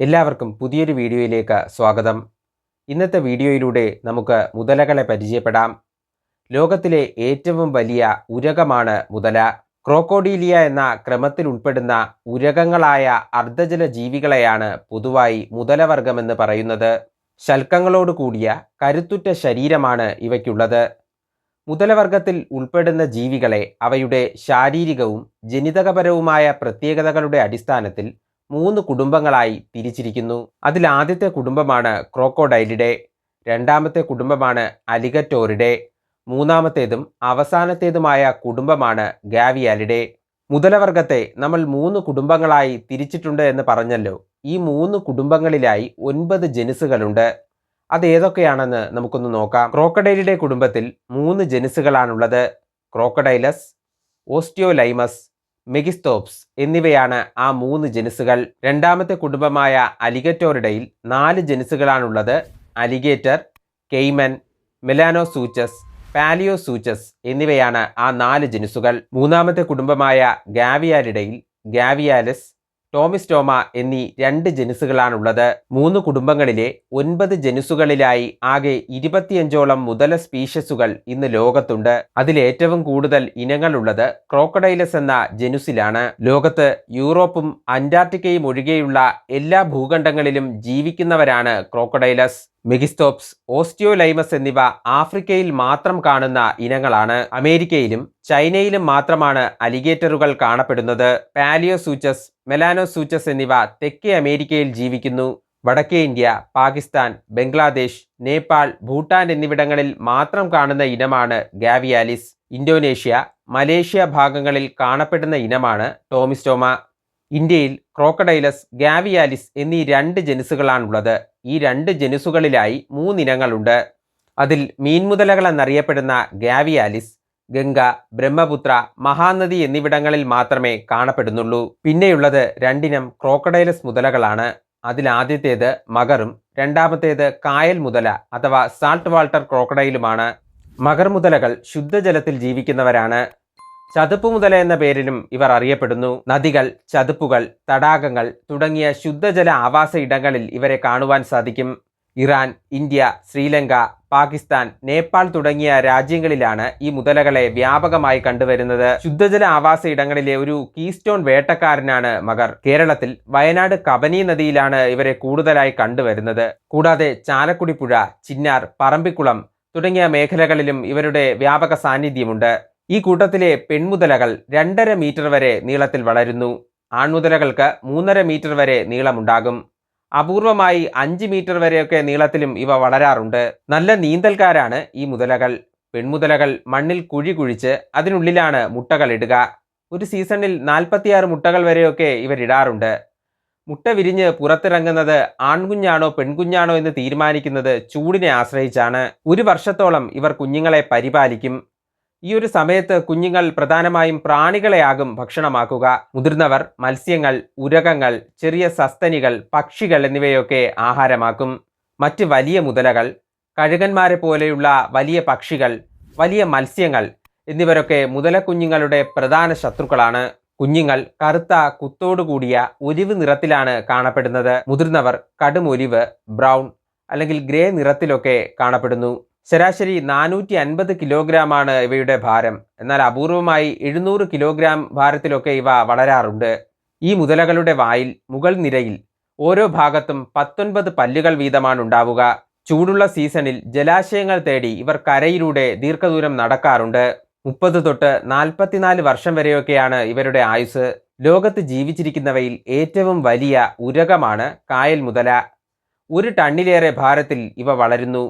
എല്ലാവർക്കും പുതിയൊരു വീഡിയോയിലേക്ക് സ്വാഗതം. ഇന്നത്തെ വീഡിയോയിലൂടെ നമുക്ക് മുതലകളെ പരിചയപ്പെടാം. ലോകത്തിലെ ഏറ്റവും വലിയ ഉരകമാണ് മുതല. ക്രോക്കോഡീലിയ എന്ന ക്രമത്തിൽ ഉൾപ്പെടുന്ന ഉരകങ്ങളായ അർദ്ധജല ജീവികളെയാണ് പൊതുവായി മുതലവർഗമെന്ന് പറയുന്നത്. ശൽക്കങ്ങളോട് കൂടിയ കരുത്തുറ്റ ശരീരമാണ് ഇവയ്ക്കുള്ളത്. മുതലവർഗത്തിൽ ഉൾപ്പെടുന്ന ജീവികളെ അവയുടെ ശാരീരികവും ജനിതകപരവുമായ പ്രത്യേകതകളുടെ അടിസ്ഥാനത്തിൽ മൂന്ന് കുടുംബങ്ങളായി തിരിച്ചിരിക്കുന്നു. അതിലാദ്യത്തെ കുടുംബമാണ് ക്രോക്കോഡൈലിഡെ രണ്ടാമത്തെ കുടുംബമാണ് അലിഗറ്റോറിഡെ മൂന്നാമത്തേതും അവസാനത്തേതുമായ കുടുംബമാണ് ഗാവിയാലിഡെ മുതലവർഗത്തെ നമ്മൾ മൂന്ന് കുടുംബങ്ങളായി തിരിച്ചിട്ടുണ്ട് എന്ന് പറഞ്ഞല്ലോ. ഈ മൂന്ന് കുടുംബങ്ങളിലായി ഒൻപത് ജനുസുകളുണ്ട്. അത് ഏതൊക്കെയാണെന്ന് നമുക്കൊന്ന് നോക്കാം. ക്രോക്കഡൈലിഡെ കുടുംബത്തിൽ മൂന്ന് ജനുസുകളാണുള്ളത്. ക്രോക്കഡൈലസ് ഓസ്റ്റിയോലൈമസ് മെഗിസ്തോപ്സ് എന്നിവയാണ് ആ മൂന്ന് ജനുസുകൾ രണ്ടാമത്തെ കുടുംബമായ അലിഗറ്റോറിഡയിൽ നാല് ജനുസുകളാണുള്ളത് അലിഗേറ്റർ കെയ്മൻ മെലാനോസൂച്ചസ് പാലിയോസൂച്ചസ് എന്നിവയാണ് ആ നാല് ജനുസുകൾ മൂന്നാമത്തെ കുടുംബമായ ഗാവിയാലിഡയിൽ ഗാവിയാലിസ് ടോമിസ്റ്റോമ എന്നീ രണ്ട് ജനുസുകളാണുള്ളത്. മൂന്ന് കുടുംബങ്ങളിലെ ഒൻപത് ജനുസുകളിലായി ആകെ ഇരുപത്തിയഞ്ചോളം മുതല സ്പീഷ്യസുകൾ ഇന്ന് ലോകത്തുണ്ട്. അതിലേറ്റവും കൂടുതൽ ഇനങ്ങളുള്ളത് ക്രോക്കഡൈലസ് എന്ന ജനുസിലാണ്. ലോകത്ത് യൂറോപ്പും അന്റാർട്ടിക്കയും ഒഴികെയുള്ള എല്ലാ ഭൂഖണ്ഡങ്ങളിലും ജീവിക്കുന്നവരാണ് ക്രോക്കഡൈലസ്. മെഗിസ്തോപ്സ് ഓസ്റ്റിയോലൈമസ് എന്നിവ ആഫ്രിക്കയിൽ മാത്രം കാണുന്ന ഇനങ്ങളാണ്. അമേരിക്കയിലും ചൈനയിലും മാത്രമാണ് അലിഗേറ്ററുകൾ കാണപ്പെടുന്നത്. പാലിയോസൂച്ചസ് മെലാനോസൂച്ചസ് എന്നിവ തെക്കേ അമേരിക്കയിൽ ജീവിക്കുന്നു. വടക്കേ ഇന്ത്യ പാകിസ്ഥാൻ ബംഗ്ലാദേശ് നേപ്പാൾ ഭൂട്ടാൻ എന്നിവിടങ്ങളിൽ മാത്രം കാണുന്ന ഇനമാണ് ഗാവിയാലിസ്. ഇന്തോനേഷ്യ മലേഷ്യ ഭാഗങ്ങളിൽ കാണപ്പെടുന്ന ഇനമാണ് ടോമിസ്റ്റോമ. ഇന്ത്യയിൽ ക്രോക്കഡൈലസ് ഗാവിയാലിസ് എന്നീ രണ്ട് ജനുസുകളാണുള്ളത്. ഈ രണ്ട് ജനുസുകളിലായി മൂന്നിനങ്ങളുണ്ട്. അതിൽ മീൻമുതലകളെന്നറിയപ്പെടുന്ന ഗാവിയാലിസ് ഗംഗ ബ്രഹ്മപുത്ര മഹാനദി എന്നിവിടങ്ങളിൽ മാത്രമേ കാണപ്പെടുന്നുള്ളൂ. പിന്നെയുള്ളത് രണ്ടിനം ക്രോക്കഡൈലസ് മുതലകളാണ്. അതിലാദ്യത്തേത് മകറും രണ്ടാമത്തേത് കായൽ മുതല അഥവാ സാൾട്ട് വാൾട്ടർ ക്രോക്കഡൈലുമാണ്. മകർ മുതലകൾ ശുദ്ധജലത്തിൽ ജീവിക്കുന്നവരാണ്. ചതുപ്പ് മുതല എന്ന പേരിലും ഇവർ അറിയപ്പെടുന്നു. നദികൾ ചതുപ്പുകൾ തടാകങ്ങൾ തുടങ്ങിയ ശുദ്ധജല ആവാസ ഇടങ്ങളിൽ ഇവരെ കാണുവാൻ സാധിക്കും. ഇറാൻ ഇന്ത്യ ശ്രീലങ്ക പാകിസ്ഥാൻ നേപ്പാൾ തുടങ്ങിയ രാജ്യങ്ങളിലാണ് ഈ മുതലകളെ വ്യാപകമായി കണ്ടുവരുന്നത്. ശുദ്ധജല ആവാസ ഇടങ്ങളിലെ ഒരു കീസ്റ്റോൺ വേട്ടക്കാരനാണ് മകർ കേരളത്തിൽ വയനാട് കബനി നദിയിലാണ് ഇവരെ കൂടുതലായി കണ്ടുവരുന്നത്. കൂടാതെ ചാലക്കുടി പുഴ ചിന്നാർ പറമ്പിക്കുളം തുടങ്ങിയ മേഖലകളിലും ഇവരുടെ വ്യാപക സാന്നിധ്യമുണ്ട്. ഈ കൂട്ടത്തിലെ പെൺമുതലകൾ രണ്ടര മീറ്റർ വരെ നീളത്തിൽ വളരുന്നു. ആൺമുതലകൾക്ക് മൂന്നര മീറ്റർ വരെ നീളമുണ്ടാകും. അപൂർവമായി അഞ്ച് മീറ്റർ വരെയൊക്കെ നീളത്തിലും ഇവ വളരാറുണ്ട്. നല്ല നീന്തൽക്കാരാണ് ഈ മുതലകൾ. പെൺമുതലകൾ മണ്ണിൽ കുഴി കുഴിച്ച് അതിനുള്ളിലാണ് മുട്ടകൾ ഇടുക. ഒരു സീസണിൽ നാൽപ്പത്തിയാറ് മുട്ടകൾ വരെയൊക്കെ ഇവരിടാറുണ്ട് മുട്ട വിരിഞ്ഞ് പുറത്തിറങ്ങുന്നത് ആൺകുഞ്ഞാണോ പെൺകുഞ്ഞാണോ എന്ന് തീരുമാനിക്കുന്നത് ചൂടിനെ ആശ്രയിച്ചാണ്. ഒരു വർഷത്തോളം ഇവർ കുഞ്ഞുങ്ങളെ പരിപാലിക്കും. ഈ ഒരു സമയത്ത് കുഞ്ഞുങ്ങൾ പ്രധാനമായും പ്രാണികളെയാകും ഭക്ഷണമാക്കുക. മുതിർന്നവർ മത്സ്യങ്ങൾ ഉരകങ്ങൾ ചെറിയ സസ്തനികൾ പക്ഷികൾ എന്നിവയൊക്കെ ആഹാരമാക്കും. മറ്റ് വലിയ മുതലകൾ കഴുകന്മാരെ പോലെയുള്ള വലിയ പക്ഷികൾ വലിയ മത്സ്യങ്ങൾ എന്നിവരൊക്കെ മുതലക്കുഞ്ഞുങ്ങളുടെ പ്രധാന ശത്രുക്കളാണ്. കുഞ്ഞുങ്ങൾ കറുത്ത കുത്തോടുകൂടിയ ഒലിവ് നിറത്തിലാണ് കാണപ്പെടുന്നത്. മുതിർന്നവർ കടും ഒലിവ് ബ്രൗൺ അല്ലെങ്കിൽ ഗ്രേ നിറത്തിലൊക്കെ കാണപ്പെടുന്നു. ശരാശരി നാനൂറ്റി അൻപത് കിലോഗ്രാമാണ് ഇവയുടെ ഭാരം. എന്നാൽ അപൂർവമായി എഴുന്നൂറ് കിലോഗ്രാം ഭാരത്തിലൊക്കെ ഇവ വളരാറുണ്ട്. ഈ മുതലകളുടെ വായിൽ മുകൾ നിരയിൽ ഓരോ ഭാഗത്തും പത്തൊൻപത് പല്ലുകൾ വീതമാണ് ഉണ്ടാവുക. ചൂടുള്ള സീസണിൽ ജലാശയങ്ങൾ തേടി ഇവർ കരയിലൂടെ ദീർഘദൂരം നടക്കാറുണ്ട്. മുപ്പത് തൊട്ട് നാൽപ്പത്തിനാല് വർഷം വരെയൊക്കെയാണ് ഇവരുടെ ആയുസ് ലോകത്ത് ജീവിച്ചിരിക്കുന്നവയിൽ ഏറ്റവും വലിയ ഉരകമാണ് കായൽ മുതല. ഒരു ടണ്ണിലേറെ ഭാരത്തിൽ ഇവ വളരുന്നു.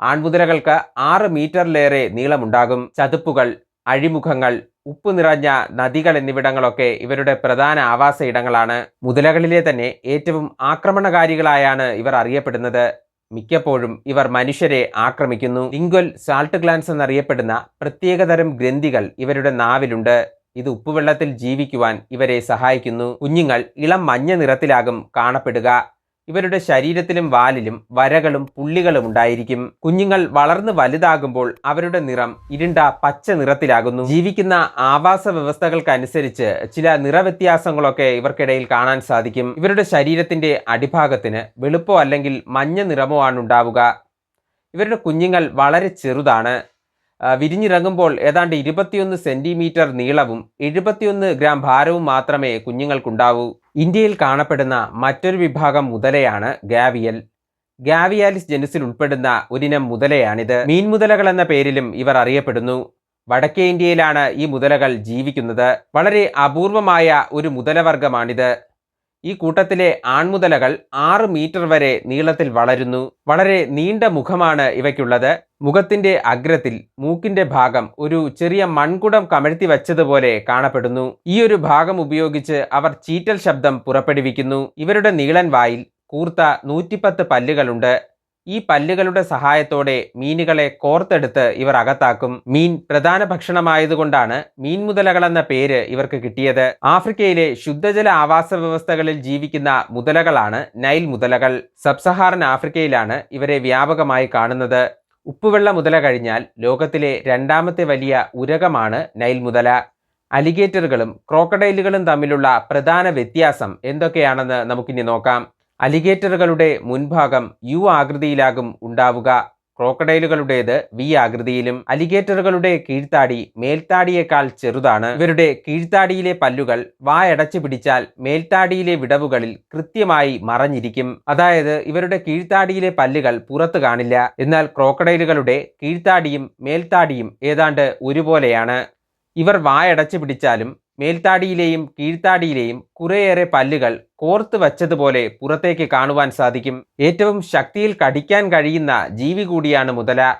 ആൺമുതലകൾക്ക് ആറ് മീറ്ററിലേറെ നീളമുണ്ടാകും. ചതുപ്പുകൾ അഴിമുഖങ്ങൾ ഉപ്പ് നിറഞ്ഞ നദികൾ എന്നിവിടങ്ങളൊക്കെ ഇവരുടെ പ്രധാന ആവാസ ഇടങ്ങളാണ്. മുതലകളിലെ തന്നെ ഏറ്റവും ആക്രമണകാരികളായാണ് ഇവർ അറിയപ്പെടുന്നത്. മിക്കപ്പോഴും ഇവർ മനുഷ്യരെ ആക്രമിക്കുന്നു. ലിംഗ്വൽ സാൾട്ട് ഗ്ലാൻസ് എന്നറിയപ്പെടുന്ന പ്രത്യേകതരം ഗ്രന്ഥികൾ ഇവരുടെ നാവിലുണ്ട്. ഇത് ഉപ്പുവെള്ളത്തിൽ ജീവിക്കുവാൻ ഇവരെ സഹായിക്കുന്നു. കുഞ്ഞുങ്ങൾ ഇളം മഞ്ഞ നിറത്തിലാകും കാണപ്പെടുക. ഇവരുടെ ശരീരത്തിലും വാലിലും വരകളും പുള്ളികളും ഉണ്ടായിരിക്കും. കുഞ്ഞുങ്ങൾ വളർന്ന് വലുതാകുമ്പോൾ അവരുടെ നിറം ഇരുണ്ട പച്ച നിറത്തിലാകുന്നു. ജീവിക്കുന്ന ആവാസ വ്യവസ്ഥകൾക്കനുസരിച്ച് ചില നിറവ്യത്യാസങ്ങളൊക്കെ ഇവർക്കിടയിൽ കാണാൻ സാധിക്കും. ഇവരുടെ ശരീരത്തിന്റെ അടിഭാഗത്തിന് വെളുപ്പോ അല്ലെങ്കിൽ മഞ്ഞ നിറമോ ആണ് ഉണ്ടാവുക. ഇവരുടെ കുഞ്ഞുങ്ങൾ വളരെ ചെറുതാണ്. വിരിഞ്ഞിറങ്ങുമ്പോൾ ഏതാണ്ട് ഇരുപത്തിയൊന്ന് സെന്റിമീറ്റർ നീളവും എഴുപത്തിയൊന്ന് ഗ്രാം ഭാരവും മാത്രമേ കുഞ്ഞുങ്ങൾക്കുണ്ടാവൂ. ഇന്ത്യയിൽ കാണപ്പെടുന്ന മറ്റൊരു വിഭാഗം മുതലയാണ് ഗാവിയൽ. ഗാവിയാലിസ് ജനുസിൽ ഉൾപ്പെടുന്ന ഒരിനം മുതലയാണിത്. മീൻമുതലകൾ എന്ന പേരിലും ഇവർ അറിയപ്പെടുന്നു. വടക്കേ ഇന്ത്യയിലാണ് ഈ മുതലകൾ ജീവിക്കുന്നത്. വളരെ അപൂർവമായ ഒരു മുതലവർഗമാണിത്. ഈ കൂട്ടത്തിലെ ആൺമുതലകൾ ആറ് മീറ്റർ വരെ നീളത്തിൽ വളരുന്നു. വളരെ നീണ്ട മുഖമാണ് ഇവയ്ക്കുള്ളത്. മുഖത്തിന്റെ അഗ്രത്തിൽ മൂക്കിന്റെ ഭാഗം ഒരു ചെറിയ മൺകുടം കമഴ്ത്തി വച്ചതുപോലെ കാണപ്പെടുന്നു. ഈ ഒരു ഭാഗം ഉപയോഗിച്ച് അവർ ചീറ്റൽ ശബ്ദം പുറപ്പെടുവിക്കുന്നു. ഇവരുടെ നീളൻ വായിൽ കൂർത്ത നൂറ്റിപ്പത്ത് പല്ലുകളുണ്ട്. ഈ പല്ലുകളുടെ സഹായത്തോടെ മീനുകളെ കോർത്തെടുത്ത് ഇവർ അകത്താക്കും. മീൻ പ്രധാന ഭക്ഷണമായതുകൊണ്ടാണ് മീൻ മീൻമുതലകളെന്ന പേര് ഇവർക്ക് കിട്ടിയത്. ആഫ്രിക്കയിലെ ശുദ്ധജല ആവാസ വ്യവസ്ഥകളിൽ ജീവിക്കുന്ന മുതലകളാണ് നൈൽ മുതലകൾ. സബ്സഹാറൻ ആഫ്രിക്കയിലാണ് ഇവരെ വ്യാപകമായി കാണുന്നത്. ഉപ്പുവെള്ള മുതല കഴിഞ്ഞാൽ ലോകത്തിലെ രണ്ടാമത്തെ വലിയ ഉരകമാണ് നൈൽ മുതല. അലിഗേറ്ററുകളും ക്രോക്കഡൈലുകളും തമ്മിലുള്ള പ്രധാന വ്യത്യാസം എന്തൊക്കെയാണെന്ന് നമുക്കിനി നോക്കാം. അലിഗേറ്ററുകളുടെ മുൻഭാഗം യു ആകൃതിയിലാകും ഉണ്ടാവുക. ക്രോക്കഡൈലുകളുടേത് വി ആകൃതിയിലും അലിഗേറ്ററുകളുടെ കീഴ്ത്താടി മേൽത്താടിയേക്കാൾ ചെറുതാണ്. ഇവരുടെ കീഴ്ത്താടിയിലെ പല്ലുകൾ വായടച്ചു പിടിച്ചാൽ മേൽത്താടിയിലെ വിടവുകളിൽ കൃത്യമായി മറഞ്ഞിരിക്കും. അതായത് ഇവരുടെ കീഴ്ത്താടിയിലെ പല്ലുകൾ പുറത്തു കാണില്ല. എന്നാൽ ക്രോക്കഡൈലുകളുടെ കീഴ്ത്താടിയും മേൽത്താടിയും ഏതാണ്ട് ഒരുപോലെയാണ്. ഇവർ വായടച്ചു പിടിച്ചാലും മേൽത്താടിയിലെയും കീഴ്ത്താടിയിലെയും കുറേയേറെ പല്ലുകൾ കോർത്ത് വച്ചതുപോലെ പുറത്തേക്ക് കാണുവാൻ സാധിക്കും. ഏറ്റവും ശക്തിയിൽ കടിക്കാൻ കഴിയുന്ന ജീവി കൂടിയാണ് മുതല.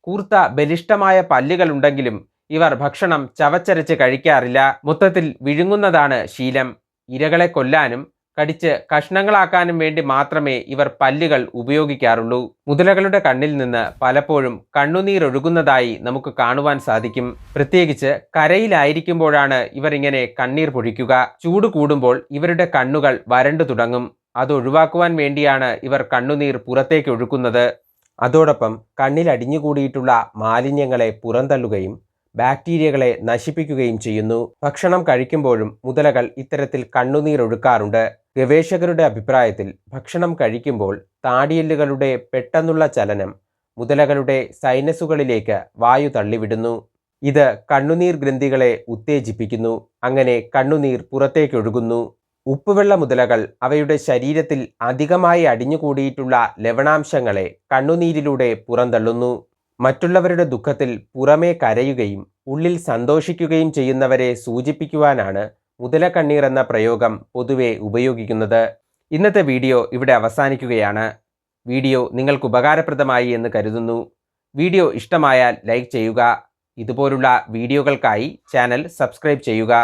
കൂർത്ത ബലിഷ്ടമായ പല്ലുകളുണ്ടെങ്കിലും ഇവർ ഭക്ഷണം ചവച്ചരച്ച് കഴിക്കാറില്ല. മൊത്തത്തിൽ വിഴുങ്ങുന്നതാണ് ശീലം. ഇരകളെ കൊല്ലാനും കടിച്ച് കഷ്ണങ്ങളാക്കാനും വേണ്ടി മാത്രമേ ഇവർ പല്ലുകൾ ഉപയോഗിക്കാറുള്ളൂ. മുതലകളുടെ കണ്ണിൽ നിന്ന് പലപ്പോഴും കണ്ണുനീരൊഴുകുന്നതായി നമുക്ക് കാണുവാൻ സാധിക്കും. പ്രത്യേകിച്ച് കരയിലായിരിക്കുമ്പോഴാണ് ഇവർ ഇങ്ങനെ കണ്ണീർ പൊഴിക്കുക. ചൂട് കൂടുമ്പോൾ ഇവരുടെ കണ്ണുകൾ വരണ്ടു തുടങ്ങും. അത് ഒഴിവാക്കുവാൻ വേണ്ടിയാണ് ഇവർ കണ്ണുനീർ പുറത്തേക്ക് ഒഴുക്കുന്നത്. അതോടൊപ്പം കണ്ണിലടിഞ്ഞുകൂടിയിട്ടുള്ള മാലിന്യങ്ങളെ പുറന്തള്ളുകയും ബാക്ടീരിയകളെ നശിപ്പിക്കുകയും ചെയ്യുന്നു. ഭക്ഷണം കഴിക്കുമ്പോഴും മുതലകൾ ഇത്തരത്തിൽ കണ്ണുനീർ ഒഴുക്കാറുണ്ട്. ഗവേഷകരുടെ അഭിപ്രായത്തിൽ ഭക്ഷണം കഴിക്കുമ്പോൾ താടിയെല്ലുകളുടെ പെട്ടെന്നുള്ള ചലനം മുതലകളുടെ സൈനസുകളിലേക്ക് വായു തള്ളിവിടുന്നു. ഇത് കണ്ണുനീർ ഗ്രന്ഥികളെ ഉത്തേജിപ്പിക്കുന്നു. അങ്ങനെ കണ്ണുനീർ പുറത്തേക്കൊഴുകുന്നു ഉപ്പുവെള്ള മുതലകൾ അവയുടെ ശരീരത്തിൽ അധികമായി അടിഞ്ഞുകൂടിയിട്ടുള്ള ലവണാംശങ്ങളെ കണ്ണുനീരിലൂടെ പുറന്തള്ളുന്നു. മറ്റുള്ളവരുടെ ദുഃഖത്തിൽ പുറമേ കരയുകയും ഉള്ളിൽ സന്തോഷിക്കുകയും ചെയ്യുന്നവരെ സൂചിപ്പിക്കുവാനാണ് മുതലക്കണ്ണീർ എന്ന പ്രയോഗം പൊതുവെ ഉപയോഗിക്കുന്നത്. ഇന്നത്തെ വീഡിയോ ഇവിടെ അവസാനിക്കുകയാണ്. വീഡിയോ നിങ്ങൾക്ക് ഉപകാരപ്രദമായി എന്ന് കരുതുന്നു. വീഡിയോ ഇഷ്ടമായാൽ ലൈക്ക് ചെയ്യുക. ഇതുപോലുള്ള വീഡിയോകൾക്കായി ചാനൽ സബ്സ്ക്രൈബ് ചെയ്യുക.